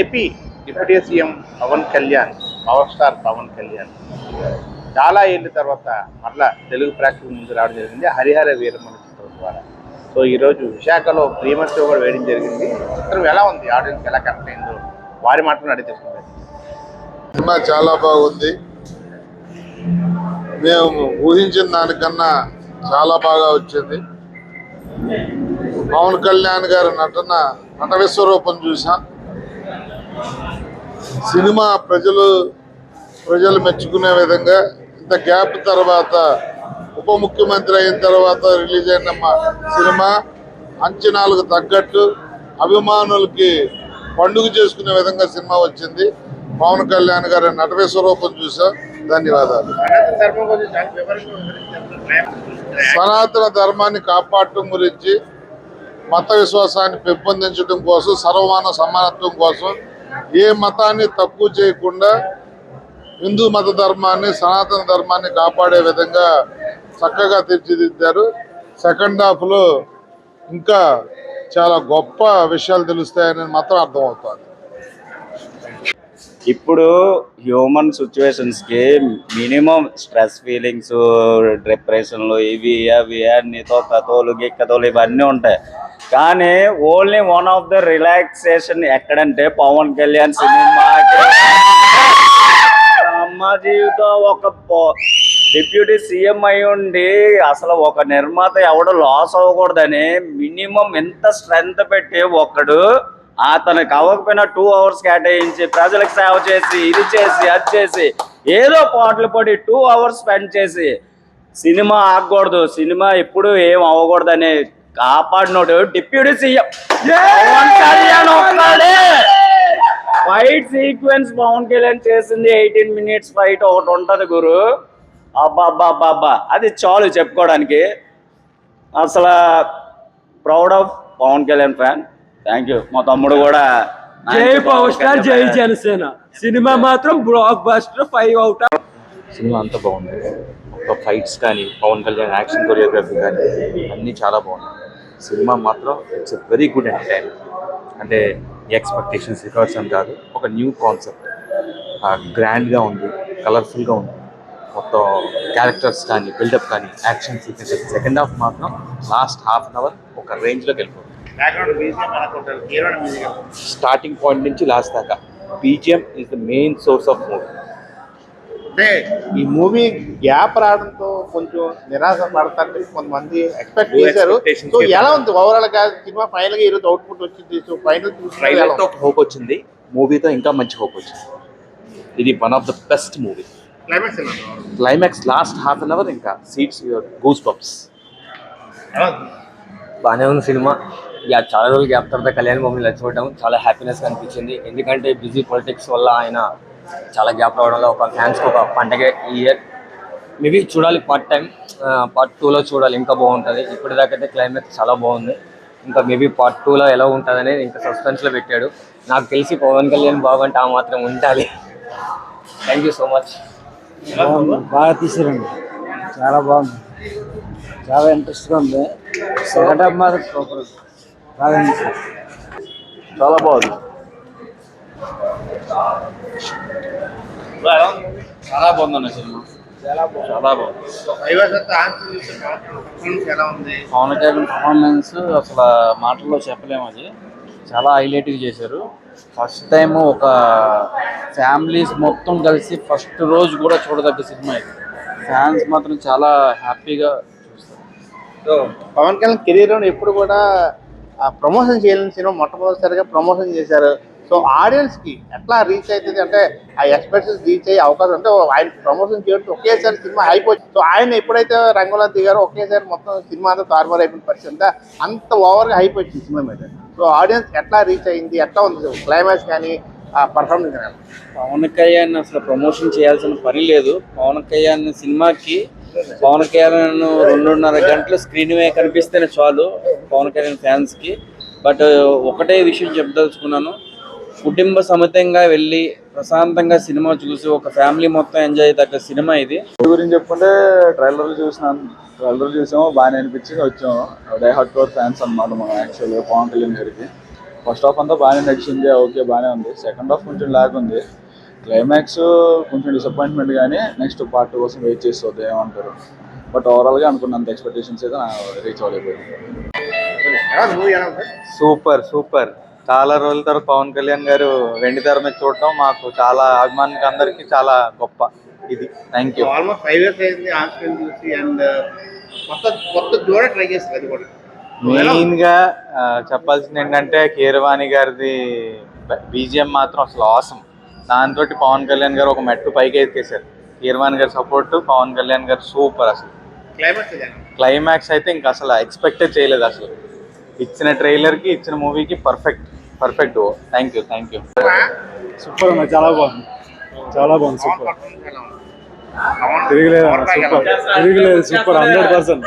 AP deputy CM Pawan Kalyan power star Pawan Kalyan చాలా ఏళ్ళ తర్వాత మరలా తెలుగు ప్రేక్షకుల ముందు రావడం జరిగింది. హరిహర వీరమణ చిత్రం ద్వారా. సో ఈరోజు విశాఖలో ప్రీమర్ షో కూడా వేయడం జరిగింది. చిత్రం ఎలా ఉంది? ఆడియన్స్ ఎలా కనెక్ట్ అయిందో వారి మాటలు అడిగి తెలుసుకుంటారు సినిమా చాలా బాగుంది. మేము ఊహించిన దానికన్నా చాలా బాగా వచ్చింది. పవన్ కళ్యాణ్ గారి నటన నట విశ్వరూపం చూసాం సినిమా ప్రజలు ప్రజలు మెచ్చుకునే విధంగా ఇంత గ్యాప్ తర్వాత ఉప ముఖ్యమంత్రి అయిన తర్వాత రిలీజ్ అయిన మా సినిమా అంచనాలకు తగ్గట్టు అభిమానులకి పండుగ చేసుకునే విధంగా సినిమా వచ్చింది. పవన్ కళ్యాణ్ గారి నటవే స్వరూపం చూసాం. ధన్యవాదాలు. సనాతన ధర్మాన్ని కాపాడటం గురించి మత విశ్వాసాన్ని పెంపొందించడం కోసం సర్వమాన సమానత్వం కోసం ఏ మతాన్ని తక్కువ చేయకుండా హిందూ మత ధర్మాన్ని సనాతన ధర్మాన్ని కాపాడే విధంగా చక్కగా తీర్చిదిద్దారు. సెకండ్ హాఫ్లో ఇంకా చాలా గొప్ప విషయాలు తెలుస్తాయని మాత్రం అర్థమవుతుంది. ఇప్పుడు హ్యూమన్ సిచ్యువేషన్స్కి మినిమం స్ట్రెస్ ఫీలింగ్స్ డిప్రెషన్లు ఇవి అవి నీతో కథోలు గిక్కతోలు ఇవన్నీ ఉంటాయి. కానీ only one of the relaxation ఎక్కడంటే పవన్ కళ్యాణ్ సినిమా అమ్మ జీవితం ఒక డిప్యూటీ సీఎం అయి ఉండి అసలు ఒక నిర్మాత ఎవడు లాస్ అవ్వకూడదని మినిమం ఎంత స్ట్రెంగ్త్ పెట్టి ఒక్కడు అతనికి అవ్వకపోయినా టూ అవర్స్ కేటాయించి ప్రజలకు సేవ చేసి ఇది చేసి అది చేసి ఏదో పాటలు పడి టూ అవర్స్ స్పెండ్ చేసి సినిమా ఆగకూడదు సినిమా ఎప్పుడు ఏం అవ్వకూడదని కాపాడినోడు డిప్యూటీ సీఎం. పవన్ కళ్యాణ్ ఒక్కడే. ఫైట్ సీక్వెన్స్ పవన్ కళ్యాణ్ చేసింది. ఎయిటీన్ మినిట్స్ ఫైట్ ఒకటి ఉంటది గురు. అబ్బా అబ్బా అబ్బా అబ్బా అది చాలు చెప్పుకోవడానికి. అసలు proud of Pawan Kalyan fan thank you మా తమ్ముడు కూడా జై పవర్ స్టార్ జై జనసేన. సినిమా మాత్రం blockbuster five out cinema అంతా బాగుంది. ఒక ఫైట్స్ కానీ పవన్ కళ్యాణ్ యాక్షన్ కొరియోగ్రఫీ కానీ అన్నీ చాలా బాగున్నాయి. సినిమా మాత్రం ఇట్స్ వెరీ గుడ్ ఎంటర్టైన్మెంట్ అంటే ఎక్స్పెక్టేషన్స్ రికార్డ్స్ అని కాదు ఒక న్యూ కాన్సెప్ట్ గ్రాండ్గా ఉంది కలర్ఫుల్గా ఉంది. మొత్తం క్యారెక్టర్స్ కానీ బిల్డప్ కానీ యాక్షన్ సీక్వెన్సెస్ సెకండ్ హాఫ్ మాత్రం లాస్ట్ హాఫ్ అన్ అవర్ ఒక రేంజ్లోకి వెళ్ళిపోతుంది. స్టార్టింగ్ పాయింట్ నుంచి లాస్ట్ దాకా. BGM is the main source of movie అంటే ఈ మూవీ గ్యాప్ రావడంతో కొంచెం నిరాశ పడతారని కొంతమంది ఎక్స్పెక్ట్ చేశారు. సో ఎలా ఉంది? ఓవరాల్గా సినిమా ఫైనల్గా ఈరోజు అవుట్పుట్ వచ్చింది. సో ఫైనల్ ట్రైలర్తో ఒక హోప్ వచ్చింది. మూవీతో ఇంకా మంచి హోప్ వచ్చింది. ఇది one of the best movie climax climax last half an hour ఇంకా సీట్స్ యువర్ గూస్ ఉంది? బాగానే ఉంది సినిమా. యా చాలా రోజులు గ్యాప్ తర్వాత కళ్యాణ్ మమ్మల్ని చూడడం చాలా హ్యాపీనెస్ అనిపించింది. ఎందుకంటే బిజీ పొలిటిక్స్ వల్ల ఆయన చాలా గ్యాప్ రావడం వల్ల ఒక ఫ్యాన్స్కి ఒక పండగ ఈ ఇయర్ మేబీ చూడాలి పార్ట్ టైం పార్ట్ టూలో చూడాలి ఇంకా బాగుంటుంది. ఇప్పటిదాకా అయితే క్లైమాక్స్ చాలా బాగుంది. ఇంకా మేబీ పార్ట్ టూలో ఎలా ఉంటుంది అనేది ఇంకా సస్పెన్స్లో పెట్టాడు. నాకు తెలిసి పవన్ కళ్యాణ్ బాగుంటే ఆ మాత్రం ఉండాలి. థ్యాంక్ యూ సో మచ్ బాగా తీసారండి. చాలా బాగుంది. చాలా ఇంట్రెస్ట్గా ఉంది. సెకండ్ హాఫ్ మాత్రం సూపర్ బాగా చాలా బాగుంది. చాలా బాగుందన్న సినిమా. చాలా బాగుంది. పవన్ కళ్యాణ్ పర్ఫార్మెన్స్ అసలు మాటల్లో చెప్పలేము అది. చాలా హైలైట్గా చేశారు. ఫస్ట్ టైం ఒక ఫ్యామిలీస్ మొత్తం కలిసి ఫస్ట్ రోజు కూడా చూడదగ్గ సినిమా ఇది. ఫ్యాన్స్ మాత్రం చాలా హ్యాపీగా చూస్తారు. సో పవన్ కళ్యాణ్ కెరీర్లో ఎప్పుడు కూడా ప్రమోషన్ చేయలేని సినిమా మొట్టమొదటిసారిగా ప్రమోషన్ చేశారు. సో ఆడియన్స్కి ఎట్లా రీచ్ అవుతుంది అంటే ఆ ఎక్స్ప్రెషన్స్ రీచ్ అయ్యే అవకాశం అంటే ఆయన ప్రమోషన్ చేయడం ఒకేసారి సినిమా అయిపోయింది సో ఆయన ఎప్పుడైతే రంగులో దిగారో ఒకేసారి మొత్తం సినిమా అంతా తారుమారు అయిపోయిన పరిస్థితి అంతా అంత ఓవర్గా అయిపోయింది సినిమా మీద. సో ఆడియన్స్ ఎట్లా రీచ్ అయింది? ఎట్లా ఉంది? క్లైమాక్స్ కానీ పర్ఫార్మెన్స్ కానీ పవన్ కళ్యాణ్ అసలు ప్రమోషన్ చేయాల్సిన పని లేదు. పవన్ కళ్యాణ్ సినిమాకి పవన్ కళ్యాణ్ రెండున్నర గంటలు స్క్రీన్ మీద కనిపిస్తేనే చాలు పవన్ కళ్యాణ్ ఫ్యాన్స్కి బట్ ఒకటే విషయం చెప్పదలుచుకున్నాను. కుటుంబ సమేతంగా వెళ్ళి ప్రశాంతంగా సినిమా చూసి ఒక ఫ్యామిలీ మొత్తం ఎంజాయ్ తగ్గ సినిమా ఇది. గురించి చెప్పుకుంటే ట్రైలర్ చూసినాం. ట్రైలర్ చూసాము బాగానే అనిపించి వచ్చాము. డై హార్ట్ కోర్ ఫ్యాన్స్ అన్నమాట మనం యాక్చువల్గా పవన్ కళ్యాణ్ గారికి. ఫస్ట్ హాఫ్ అంతా బాగానే నడిచింది. ఓకే బాగానే ఉంది. సెకండ్ హాఫ్ కొంచెం లాగ్ ఉంది. క్లైమాక్స్ కొంచెం డిసప్పాయింట్మెంట్ కానీ నెక్స్ట్ పార్ట్ కోసం వెయిట్ చేస్తుంది. ఏమంటారు? బట్ ఓవరాల్గా అనుకున్నంత ఎక్స్పెక్టేషన్స్ అయితే రీచ్ అవ్వలేకపోయింది సూపర్ సూపర్ చాలా రోజుల తర్వాత పవన్ కళ్యాణ్ గారు వెండి తెర మీద చూడటం మాకు చాలా అభిమానికి అందరికి చాలా గొప్ప ఇది. Thank you almost five years అయింది చూసి అండ్ కొత్త కొత్త జోడ ట్రై చేస్తారు అది కూడా. ఎలా ఉంది? మెయిన్గా ఆ, చెప్పాల్సింది ఏంటంటే కీరవాణి గారిది బీజిఎం మాత్రం అసలు అవసరం దాంతో పవన్ కళ్యాణ్ గారు ఒక మెట్టు పైకి ఎక్కేశారు. కీరవాణి గారి సపోర్ట్ పవన్ కళ్యాణ్ గారు సూపర్ అసలు. క్లైమాక్స్? క్లైమాక్స్ అయితే ఇంకా అసలు ఎక్స్పెక్టే చేయలేదు అసలు. ఇచ్చిన ట్రైలర్కి ఇచ్చిన మూవీకి perfect perfect thank you thank you super అన్న చాలా బాగుంది. చాలా బాగుంది ఉంది? పవన్- తిరగలేదు సూపర్ ఉంది? తిరగలేదు super hundred percent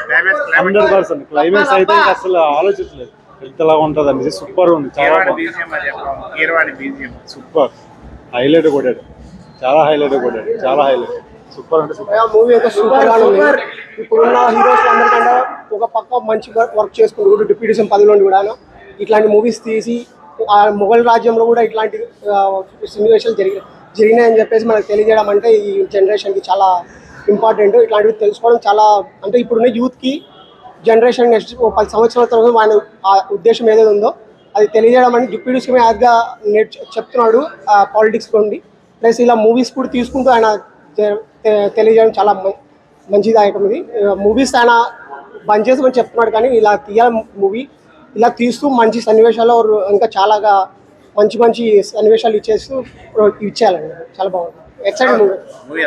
hundred percent climax అయితే అసలు ఆలోచించలేదు. ఎంతలా ఉంటుంది అండి సూపర్ ఉంది చాలా బాగుంది. ఉంది? సూపర్ హైలైట్ కొట్టాడు. చాలా హైలైట్ కొట్టాడు. చాలా హైలైట్ సూపర్ అంటే సూపర్. మూవీ అయితే సూపర్గా ఉంది. ఇప్పుడున్న హీరోస్ అందరికంటే ఒక పక్క మంచి వర్క్ చేసుకుంటూ డిప్యూటీ సీఎం పదవిలో కూడా ఇట్లాంటి మూవీస్ తీసి ఆ మొఘల్ రాజ్యంలో కూడా ఇట్లాంటి సిన్యువేషన్ జరిగి జరిగినాయని చెప్పేసి మనకు తెలియజేయడం అంటే ఈ జనరేషన్కి చాలా ఇంపార్టెంట్ ఇట్లాంటివి తెలుసుకోవడం చాలా అంటే ఇప్పుడున్న యూత్కి జనరేషన్ నెక్స్ట్ పది సంవత్సరాల తర్వాత ఆయన ఆ ఉద్దేశం ఏదైతే ఉందో అది తెలియజేయడం అని డిప్యూటీ సీఎం యాజ్గా నేర్చు చెప్తున్నాడు పాలిటిక్స్ నుండి ప్లస్ ఇలా మూవీస్ కూడా తీసుకుంటూ ఆయన తెలియజేయడం చాలా మ- మంచిదాయకం ఇది. మూవీస్ ఆయన బంద్ చేసామని చెప్తున్నాడు కానీ ఇలా తీయాలి మూవీ ఇలా తీస్తూ మంచి సన్నివేశాలు ఇంకా చాలాగా మంచి మంచి సన్నివేశాలు ఇచ్చేస్తూ ఇచ్చేయాలండి. చాలా బాగుంది. ఎక్సైటెడ్ మూవీ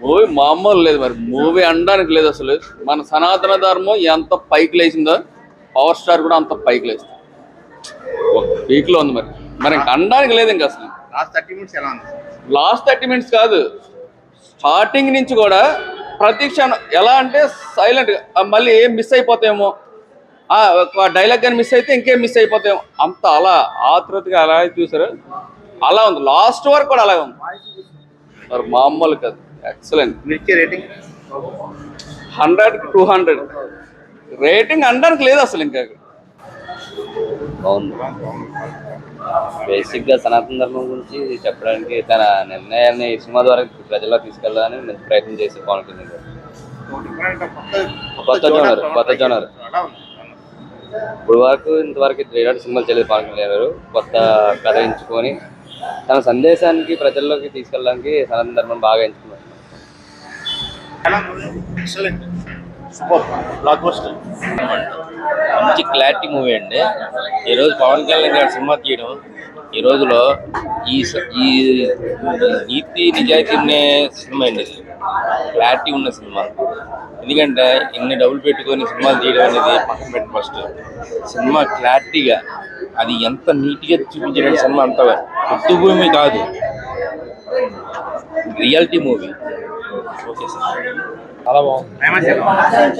మూవీ మామూలు లేదు మరి. మూవీ అనడానికి లేదు అసలు. మన సనాతన ధర్మం ఎంత పైకి లేచిందో పవర్ స్టార్ కూడా అంత పైకి లేస్తుంది. ఒక పీక్లో ఉంది మరి. మరి ఇంక అనడానికి లేదు ఇంకా అసలు. లాస్ట్ థర్టీ మినిట్స్ ఎలా ఉంది? లాస్ట్ థర్టీ మినిట్స్ కాదు. స్టార్టింగ్ నుంచి కూడా ప్రతి క్షణం ఎలా అంటే సైలెంట్ మళ్ళీ ఏం మిస్ అయిపోతాయేమో. ఆ, డైలాగ్ కానీ మిస్ అయితే ఇంకేం మిస్ అయిపోతాయేమో. అంత అలా ఆతృతగా అలా చూసారు అలా ఉంది. లాస్ట్ వరకు కూడా అలాగే ఉంది. మరి మామూలు కాదు. Excellent rating hundred two hundred rating అనడానికి లేదు అసలు ఇంకా. బాగుంది. బేసిక్గా సనాతన ధర్మం గురించి చెప్పడానికి తన నిర్ణయాన్ని ఈ సినిమా ద్వారా ప్రజల్లో తీసుకెళ్ళాలని మంచి ప్రయత్నం చేసి పవన్ కళ్యాణ్ గారు. కొత్త జోనర్, కొత్త జోనర్. ఇప్పుడు వరకు ఇంతవరకు త్రీడాడు సినిమాలు చేయలేదు పవన్ కళ్యాణ్ గారు. కొత్త కథ ఎంచుకొని తన సందేశానికి ప్రజల్లోకి తీసుకెళ్ళడానికి సనాతన ధర్మం బాగా ఎంచుకున్నారు. ఎలా ఉంది? Excellent. మంచి క్లారిటీ మూవీ అండి. ఈరోజు పవన్ కళ్యాణ్ గారి సినిమా తీయడం ఈ రోజులో ఈ ఈ నీతి నిజాయితీ ఉండే సినిమా అండి ఇది. క్లారిటీ ఉన్న సినిమా. ఎందుకంటే ఇన్ని డబ్బులు పెట్టుకొని సినిమాలు తీయడం అనేది పక్కన పెట్టి ఫస్ట్. సినిమా క్లారిటీగా అది ఎంత నీట్గా చూపించడానికి సినిమా అంత ముద్దు భూమి కాదు. Reality movie. ఓకే సార్ చాలా బాగుంది?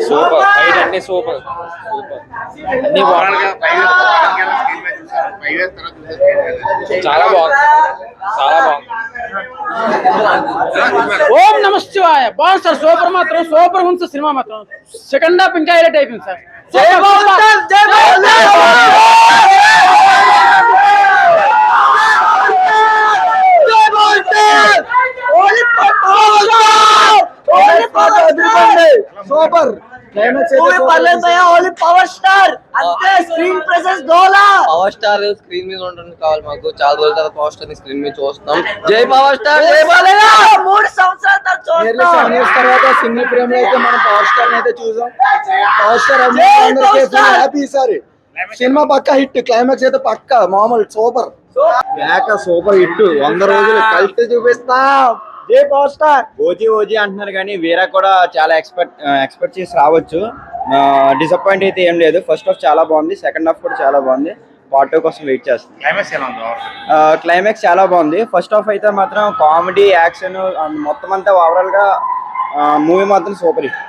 సూపర్. ఫైట్ అంటే సూపర్. సూపర్. అన్ని. చాలా బాగుంది. చాలా బాగుంది. ఓం నమ శివాయ. బాగుంది సార్. సూపర్ మాత్రం సూపర్ ఉంది సార్ సినిమా మాత్రం. సెకండ్ హాఫ్ ఇంకా హైలైట్ అయిపోయింది సార్. జై పవర్ స్టార్ అంతే స్క్రీన్ ప్రెసెన్స్ డోలా పవర్ స్టార్ స్క్రీన్ మీద ఉండడానికి కావాలి మాకు. చాలా రోజుల తర్వాత పవర్ స్టార్ స్క్రీన్ మీద చూస్తున్నాం. జై పవర్ స్టార్ జై మూడు సంవత్సరాల తర్వాత ఫ్రేమ్లో అయితే మనం పవర్ స్టార్ అయితే చూసాం. Power star happy sir. Cinema పక్క హిట్ క్లైమాక్స్ అయితే పక్క. మామూలు సూపర్. సూపర్. హిట్. వంద రోజులు కలిసి చూపిస్తాం. జై పవర్ స్టార్. ఓజీ ఓజీ అంటున్నారు కానీ వీరా కూడా చాలా ఎక్స్పెక్ట్ ఎక్స్పెక్ట్ చేసి రావచ్చు. డిసప్పాయింట్ అయితే ఏం లేదు. ఫస్ట్ హాఫ్ చాలా బాగుంది. సెకండ్ హాఫ్ కూడా చాలా బాగుంది. పార్ట్ టూ కోసం వెయిట్ చేస్తాం Climax ఎలా ఉంది? క్లైమాక్స్ చాలా బాగుంది. ఫస్ట్ హాఫ్ అయితే మాత్రం కామెడీ యాక్షన్ మొత్తం అంతా ఓవరాల్గా మూవీ మాత్రం సూపర్ హిట్